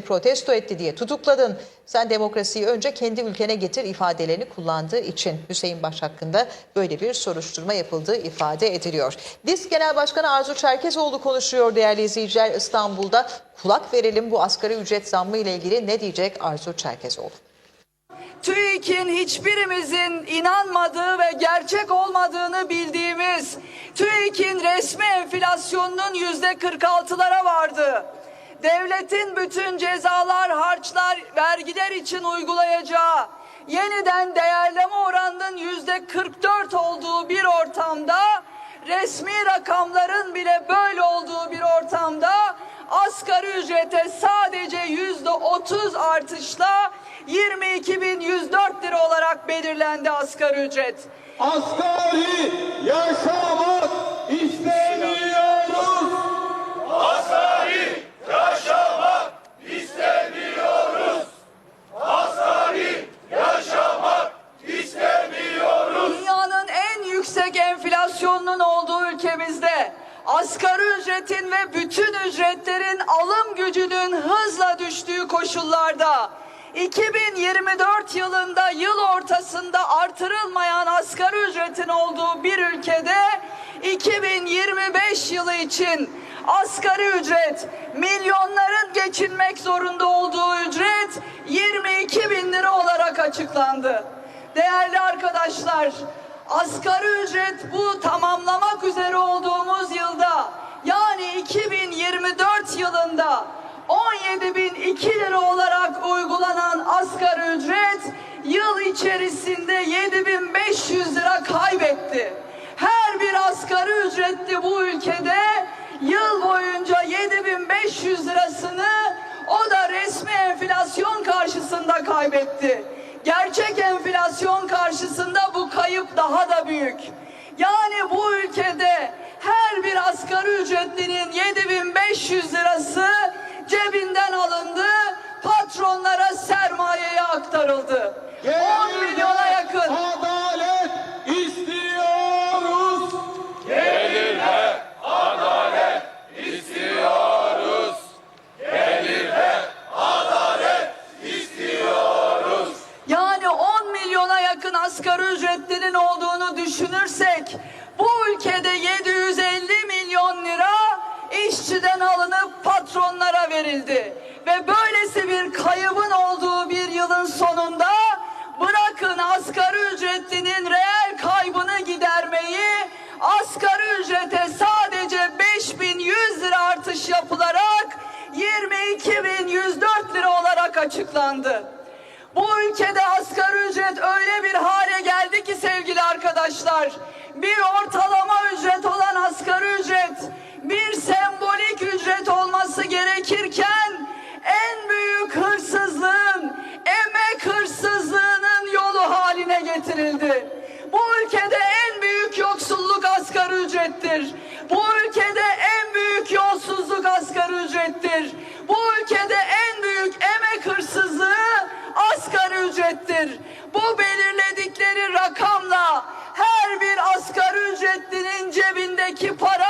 protesto etti diye tutukladın. Sen demokrasiyi önce kendi ülkene getir ifadelerini kullandığı için Hüseyin Baş hakkında böyle bir soruşturma yapıldığı ifade ediliyor. DİSK Genel Başkanı Arzu Çerkezoğlu konuşuyor değerli izleyiciler İstanbul'da. Kulak verelim bu asgari ücret zammı ile ilgili ne diyecek Arzu Çerkezoğlu? TÜİK'in hiçbirimizin inanmadığı ve gerçek olmadığını bildiğimiz TÜİK'in resmi enflasyonunun yüzde 46'lara vardı. Devletin bütün cezalar, harçlar, vergiler için uygulayacağı yeniden değerleme oranının yüzde 44 olduğu bir ortamda resmi rakamların bile böyle olduğu bir ortamda asgari ücrete sadece yüzde 30 artışla 22.104 lira olarak belirlendi asgari ücret. Asgari yaşamak istemiyoruz. Asgari yaşamak istemiyoruz. Asgari yaşamak istemiyoruz. Dünyanın en yüksek enflasyonunun olduğu ülkemizde asgari ücretin ve bütün ücretlerin alım gücünün hızla düştüğü koşullarda 2024 yılında yıl ortasında artırılmayan asgari ücretin olduğu bir ülkede 2025 yılı için asgari ücret milyonların geçinmek zorunda olduğu ücret 22 bin lira olarak açıklandı. Değerli arkadaşlar, asgari ücret bu tamamlamak üzere olduğumuz yılda yani 2024 yılında 17.002 lira olarak uygulanan asgari ücret yıl içerisinde 7500 lira kaybetti. Her bir asgari ücretli bu ülkede yıl boyunca 7500 lirasını o da resmi enflasyon karşısında kaybetti. Gerçek enflasyon karşısında bu kayıp daha da büyük. Yani bu ülkede her bir asgari ücretlinin 7500 lirası cebinden alındı, patronlara sermayeye aktarıldı. 10 milyona yakın. Asgari ücrete sadece 5100 lira artış yapılarak 22.104 lira olarak açıklandı. Bu ülkede asgari ücret öyle bir hale geldi ki sevgili arkadaşlar, bir ortalama ücret olan asgari ücret, bir sembolik ücret olması gerekirken, en büyük hırsızlığın, emek hırsızlığının yolu haline getirildi. Bu ülkede ücrettir. Bu ülkede en büyük yolsuzluk asgari ücrettir. Bu ülkede en büyük emek hırsızlığı asgari ücrettir. Bu belirledikleri rakamla her bir asgari ücretlinin cebindeki para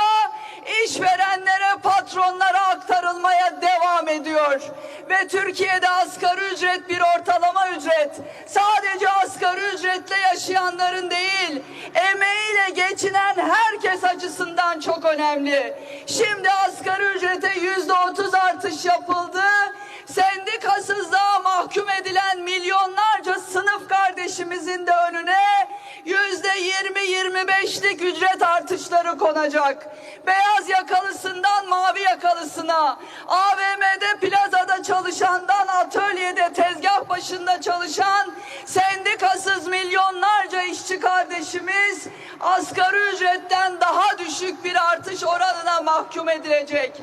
işverenlere, patronlara aktarılmaya devam ediyor. Ve Türkiye'de asgari ücret bir ortalama ücret. Sadece asgari ücretle yaşayanların değil, emeğiyle geçinen herkes açısından çok önemli. Şimdi asgari ücrete yüzde otuz artış yapıldı. Ücret artışları konacak. Beyaz yakalısından mavi yakalısına, AVM'de plazada çalışandan atölyede tezgah başında çalışan sendikasız milyonlarca işçi kardeşimiz asgari ücretten daha düşük bir artış oranına mahkum edilecek.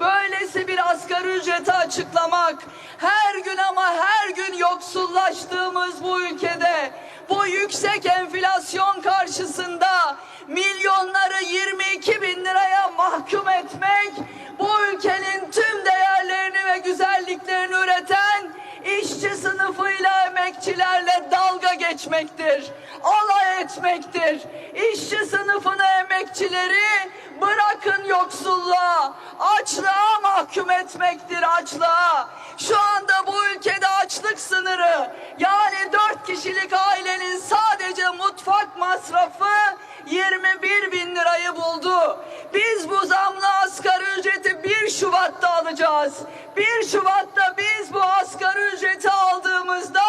Böylesi bir asgari ücreti açıklamak, her gün ama her gün yoksullaştığımız bu ülkede, bu yüksek enflasyon karşısında milyonları 22 bin liraya mahkum etmek, bu ülkenin tüm değerlerini ve güzelliklerini üreten işçi sınıfıyla emekçilerle dalga geçmektir, alay etmektir. İşçi sınıfını emekçileri Bırakın yoksulluğa, açlığa mahkum etmektir açlığa. Şu anda bu ülkede açlık sınırı yani dört kişilik ailenin sadece mutfak masrafı 21 bin lirayı buldu. Biz bu zamlı asgari ücreti 1 Şubat'ta alacağız. 1 Şubat'ta biz bu asgari ücreti aldığımızda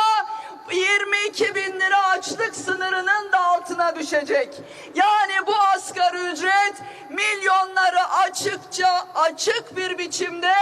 22 bin lira açlık sınırının da altına düşecek. Yani bu asgari ücret milyonları açıkça açık bir biçimde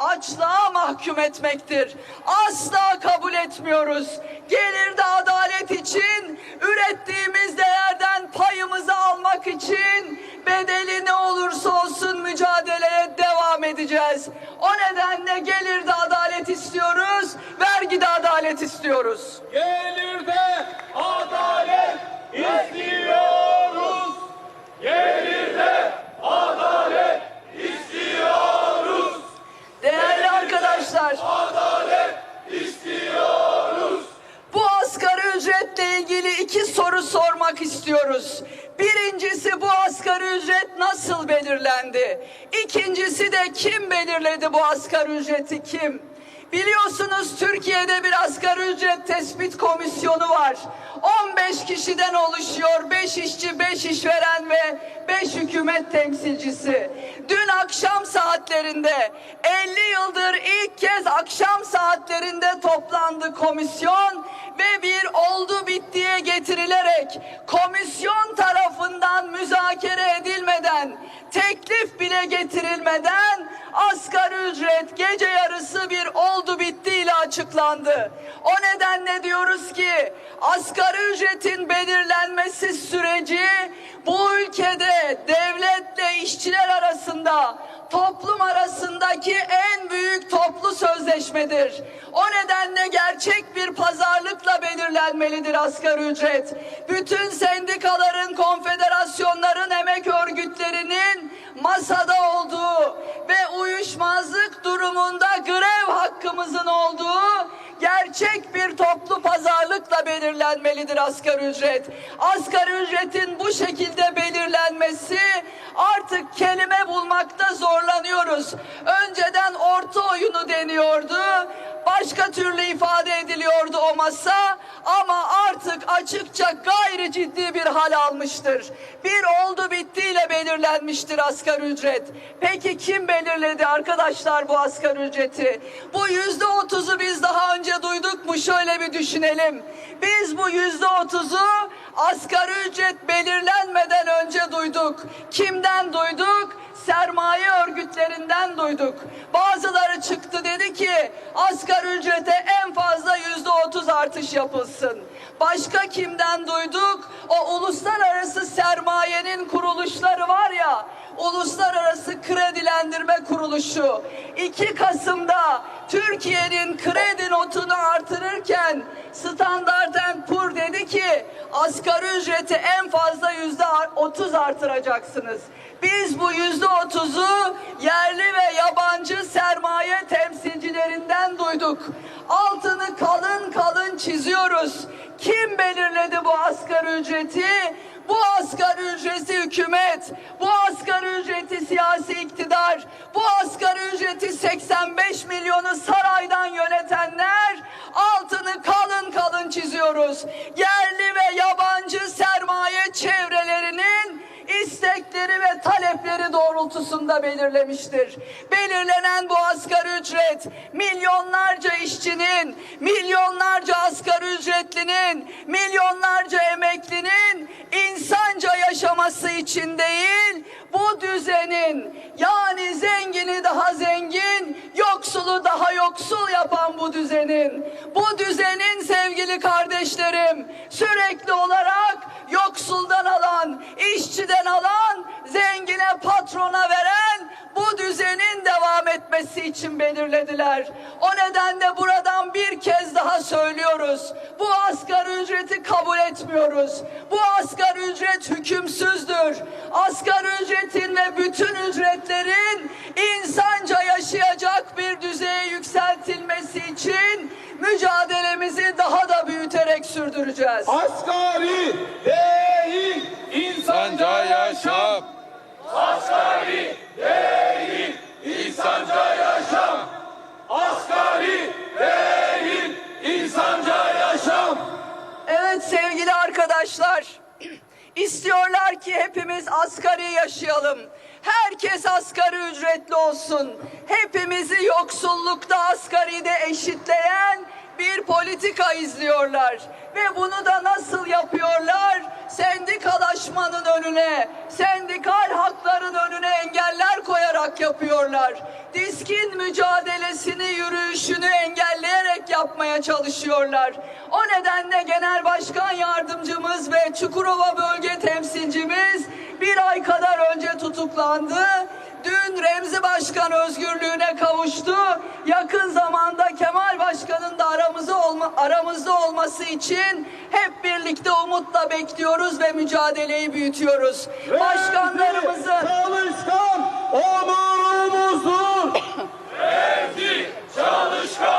açlığa mahkum etmektir. Asla kabul etmiyoruz. Gelirde adalet için ürettiğimiz değerden payımızı almak için bedeli ne olursa olsun mücadeleye devam edeceğiz. O nedenle gelirde adalet istiyoruz, vergide adalet istiyoruz. Gelirde adalet istiyoruz. Gelirde adalet istiyoruz. Değerli arkadaşlar, Adalet istiyoruz. bu asgari ücretle ilgili iki soru sormak istiyoruz. Birincisi bu asgari ücret nasıl belirlendi? İkincisi de kim belirledi bu asgari ücreti kim? Biliyorsunuz Türkiye'de bir asgari ücret tespit komisyonu var. 15 kişiden oluşuyor. 5 işçi, 5 işveren ve 5 hükümet temsilcisi. Dün akşam saatlerinde 50 yıldır ilk kez akşam saatlerinde toplandı komisyon ve bir oldu bittiye getirilerek komisyon tarafından müzakere edilmeden teklif bile getirilmeden asgari ücret gece yarısı bir oldu bittiyle açıklandı. O nedenle diyoruz ki asgari ücretin belirlenmesi süreci bu ülkede devletle işçiler arasında toplum arasındaki en büyük toplu sözleşmedir. O nedenle gerçek bir pazarlıkla belirlenmelidir asgari ücret. Bütün sendikaların, konfederasyonların, emek örgütlerinin masada olduğu ve uyuşmazlık durumunda grev hakkımızın olduğu gerçek bir toplu pazarlıkla belirlenmelidir asgari ücret. Asgari ücretin bu şekilde belirlenmesi artık kelime bulmakta zorlanıyoruz. Önceden orta oyunu deniyordu. Başka türlü ifade ediliyordu o masa ama açıkça gayri ciddi bir hal almıştır. Bir oldu bittiyle belirlenmiştir asgari ücret. Peki kim belirledi arkadaşlar bu asgari ücreti? Bu yüzde otuzu biz daha önce duyduk mu? Şöyle bir düşünelim. Biz bu yüzde otuzu asgari ücret belirlenmeden önce duyduk. Kimden duyduk? Sermaye örgütlerinden duyduk. Bazıları çıktı dedi ki asgari ücrete en fazla yüzde otuz artış yapılsın. Başka kimden duyduk? O uluslararası sermayenin kuruluşları var ya, Uluslararası Kredilendirme Kuruluşu 2 Kasım'da Türkiye'nin kredi notunu artırırken Standard Poor dedi ki asgari ücreti en fazla yüzde otuz artıracaksınız. Biz bu yüzde otuzu yerli ve yabancı sermaye temsilcilerinden duyduk. Altını kalın kalın çiziyoruz. Kim belirledi bu asgari ücreti? Bu asgari ücreti hükümet, bu asgari ücreti siyasi iktidar, bu asgari ücreti 85 milyonu saraydan doğrultusunda belirlemiştir. Belirlenen bu asgari ücret milyonlarca işçinin, milyonlarca asgari ücretlinin, milyonlarca emeklinin insanca yaşaması için değil, bu düzenin yani zengini daha zengin, yoksulu daha yoksul yapan bu düzenin, bu düzenin sevgili kardeşlerim sürekli olarak yoksuldan alan, işçiden alan, zengine patrona veren bu düzenin devam etmesi için belirlediler. O nedenle buradan bir kez daha söylüyoruz. Bu asgari ücreti kabul etmiyoruz. Bu asgari ücret hükümsüzdür. Asgari ücretin ve bütün ücretlerin insanca yaşayacak bir düzeye yükseltilmesi için mücadelemizi daha da sürdüreceğiz. Asgari değil insanca yaşam. Asgari değil insanca yaşam. Asgari değil insanca yaşam. Evet sevgili arkadaşlar. İstiyorlar ki hepimiz asgari yaşayalım. Herkes asgari ücretli olsun. Hepimizi yoksullukta asgaride eşitleyen bir politika izliyorlar. Ve bunu da nasıl yapıyorlar? Sendikalaşmanın önüne, sendikal hakların önüne engeller koyarak yapıyorlar. Diskin mücadelesini, yürüyüşünü engelleyerek yapmaya çalışıyorlar. O nedenle Genel Başkan Yardımcımız ve Çukurova Bölge Temsilcimiz bir ay kadar önce tutuklandı. Dün Remzi Başkan özgürlüğüne kavuştu. Yakın zamanda Kemal aramızda, olma, aramızda olması için hep birlikte umutla bekliyoruz ve mücadeleyi büyütüyoruz. Başkanlarımızın Çalışkan onurumuzdur. Remzi çalışkan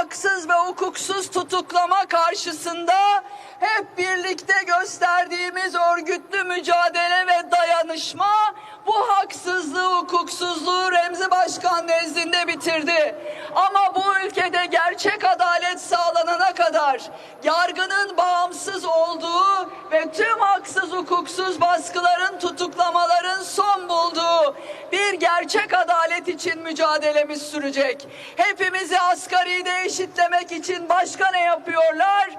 haksız ve hukuksuz tutuklama karşısında hep birlikte gösterdiğimiz örgütlü mücadele ve dayanışma bu haksızlığı, hukuksuzluğu Remzi Başkan nezdinde bitirdi. Ama bu ülkede gerçek adalet sağlanana kadar yargının bağımsız olduğu ve tüm haksız, hukuksuz baskıların, tutuklamaların son bulduğu bir gerçek adalet için mücadelemiz sürecek. Hepimizi asgaride eşitlemek için başka ne yapıyorlar?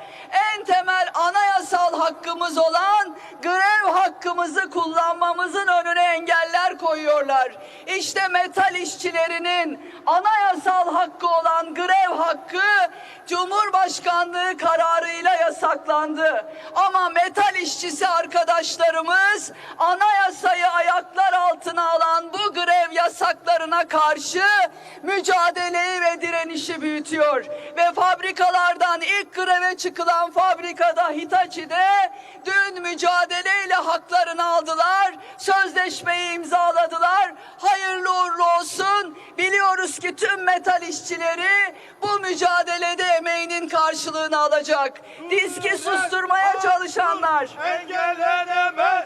En temel anayasal hakkımız olan grev hakkımızı kullanmamızın önüne engeller koyuyorlar. İşte metal işçilerinin anayasal hakkı olan grev hakkı Cumhurbaşkanlığı kararıyla yasaklandı. Ama metal işçisi arkadaşlarımız anayasayı ayaklar altına alan bu grev yasaklarına karşı mücadeleyi ve direnişi büyütüyor. Ve fabrikalardan ilk greve çıkılan fabrikada Hitachi'de dün mücadeleyle haklarını aldılar. Sözleşmeyi imzaladılar. Hayırlı uğurlu olsun. Biliyoruz ki tüm metal işçileri bu mücadelede emeğinin karşılığını alacak. Diski susturmaya çalışanlar. Engellenemez.